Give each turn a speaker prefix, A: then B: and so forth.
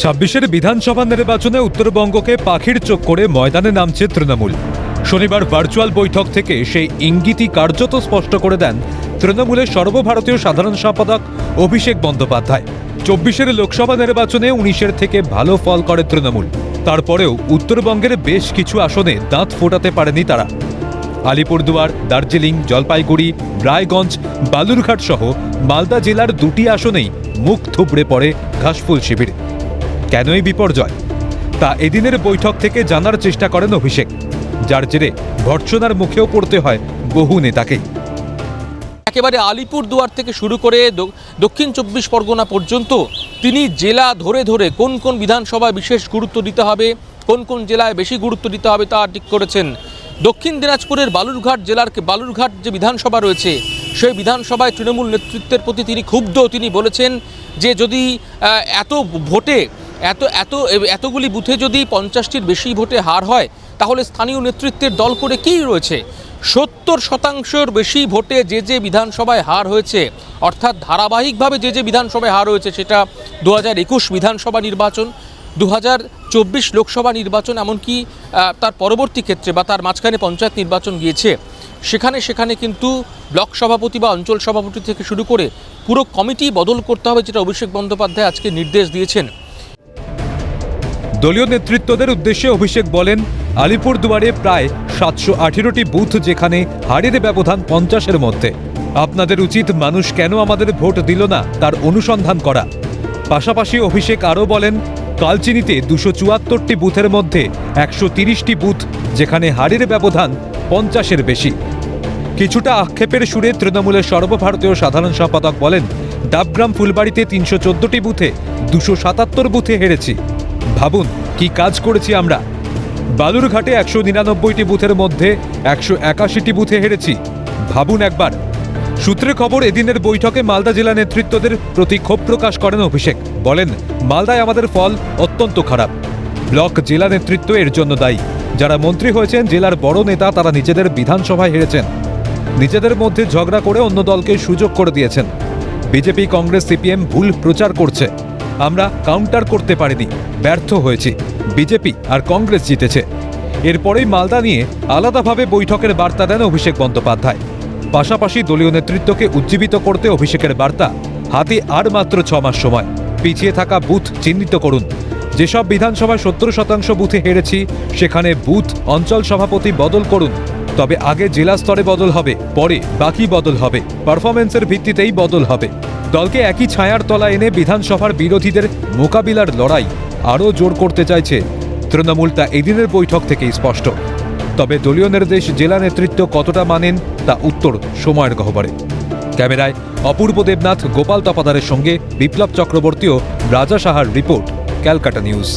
A: ছাব্বিশের বিধানসভা নির্বাচনে উত্তরবঙ্গকে পাখির চোখ করে ময়দানে নামছে তৃণমূল। শনিবার ভার্চুয়াল বৈঠক থেকে সেই ইঙ্গিতই কার্যত স্পষ্ট করে দেন তৃণমূলের সর্বভারতীয় সাধারণ সম্পাদক অভিষেক বন্দ্যোপাধ্যায়। চব্বিশের লোকসভা নির্বাচনে উনিশের থেকে ভালো ফল করে তৃণমূল। তারপরেও উত্তরবঙ্গের বেশ কিছু আসনে দাঁত ফোটাতে পারেনি তারা। আলিপুরদুয়ার, দার্জিলিং, জলপাইগুড়ি, রায়গঞ্জ, বালুরঘাট সহ মালদা জেলার দুটি আসনেই মুখ থুবড়ে পড়ে ঘাসফুল শিবির। কেনই বিপর্যয়? তা এদিনের বৈঠক থেকে জানার চেষ্টা করেন অভিষেক, যার জেরে ভর্ৎসনার মুখেও পড়তে হয় বহু নেতাকেই
B: একেবারে আলিপুর দুয়ার থেকে শুরু করে দক্ষিণ চব্বিশ পরগনা পর্যন্ত তিনি জেলা ধরে ধরে কোন কোন বিধানসভায় বিশেষ গুরুত্ব দিতে হবে, কোন কোন জেলায় বেশি গুরুত্ব দিতে হবে তা ঠিক করেছেন। দক্ষিণ দিনাজপুরের বালুরঘাট জেলার বালুরঘাট যে বিধানসভা রয়েছে, সেই বিধানসভায় তৃণমূল নেতৃত্বের প্রতি তিনি ক্ষুব্ধ। তিনি বলেছেন যে যদি এত ভোটে এত এত, এতগুলি বুথে যদি পঞ্চাশটির বেশি ভোটে হার হয়, তাহলে স্থানীয় নেতৃত্বের দল করে কী রয়েছে? সত্তর শতাংশের বেশি ভোটে যে যে বিধানসভায় হার হয়েছে, অর্থাৎ ধারাবাহিকভাবে যে যে বিধানসভায় হার হয়েছে, সেটা দু হাজার একুশ বিধানসভা নির্বাচন দু হাজার চব্বিশ লোকসভা নির্বাচন, এমনকি তার পরবর্তী ক্ষেত্রে বা তার মাঝখানে পঞ্চায়েত নির্বাচন গিয়েছে। সেখানে সেখানে কিন্তু ব্লক সভাপতি বা অঞ্চল সভাপতি থেকে শুরু করে পুরো কমিটি বদল করতে হবে, যেটা অভিষেক বন্দ্যোপাধ্যায় আজকে নির্দেশ দিয়েছেন।
A: দলীয় নেতৃত্বদের উদ্দেশ্যে অভিষেক বলেন, আলিপুরদুয়ারে প্রায় সাতশো আঠেরোটি বুথ যেখানে হারের ব্যবধান পঞ্চাশের মধ্যে। আপনাদের উচিত মানুষ কেন আমাদের ভোট দিল না, তার অনুসন্ধান করা। পাশাপাশি অভিষেক আরও বলেন, কালচিনিতে দুশো চুয়াত্তরটি বুথের মধ্যে একশো তিরিশটি বুথ যেখানে হারের ব্যবধান পঞ্চাশের বেশি। কিছুটা আক্ষেপের সুরে তৃণমূলের সর্বভারতীয় সাধারণ সম্পাদক বলেন, ডাবগ্রাম ফুলবাড়িতে তিনশো চোদ্দটি বুথে দুশো সাতাত্তর বুথে হেরেছি। ভাবুন, কি কাজ করেছি আমরা? বালুরঘাটে একশো নিরানব্বইটি বুথের মধ্যে একশো একাশিটি বুথে হেরেছি। ভাবুন একবার। সূত্রে খবর, এদিনের বৈঠকে মালদা জেলা নেতৃত্বদের প্রতি ক্ষোভ প্রকাশ করেন অভিষেক। বলেন, মালদায় আমাদের ফল অত্যন্ত খারাপ। ব্লক জেলা নেতৃত্ব এর জন্য দায়ী। যারা মন্ত্রী হয়েছেন, জেলার বড় নেতা, তারা নিজেদের বিধানসভায় হেরেছেন। নিজেদের মধ্যে ঝগড়া করে অন্য দলকে সুযোগ করে দিয়েছেন। বিজেপি, কংগ্রেস, সিপিএম ভুল প্রচার করছে। আমরা কাউন্টার করতে পারিনি, ব্যর্থ হয়েছি। বিজেপি আর কংগ্রেস জিতেছে। এরপরেই মালদা নিয়ে আলাদাভাবে বৈঠকের বার্তা দেন অভিষেক বন্দ্যোপাধ্যায়। পাশাপাশি দলীয় নেতৃত্বকে উজ্জীবিত করতে অভিষেকের বার্তা হাতে আর মাত্র ছ মাস সময়। পিছিয়ে থাকা বুথ চিহ্নিত করুন। যেসব বিধানসভায় সত্তর শতাংশ বুথে হেরেছি, সেখানে বুথ অঞ্চল সভাপতি বদল করুন। তবে আগে জেলা স্তরে বদল হবে, পরে বাকি বদল হবে। পারফরমেন্সের ভিত্তিতেই বদল হবে। দলকে একই ছায়ার তলা এনে বিধানসভার বিরোধীদের মোকাবিলার লড়াই আরও জোর করতে চাইছে। তৃণমূল তা এদিনের বৈঠক থেকেই স্পষ্ট। তবে দলীয় নির্দেশ জেলা নেতৃত্ব কতটা মানেন, তা উত্তর সময়ের গহ্বরে। ক্যামেরায় অপূর্ব দেবনাথ, গোপাল তপাদারের সঙ্গে বিপ্লব চক্রবর্তী ও রাজা সাহার রিপোর্ট, ক্যালকাটা নিউজ।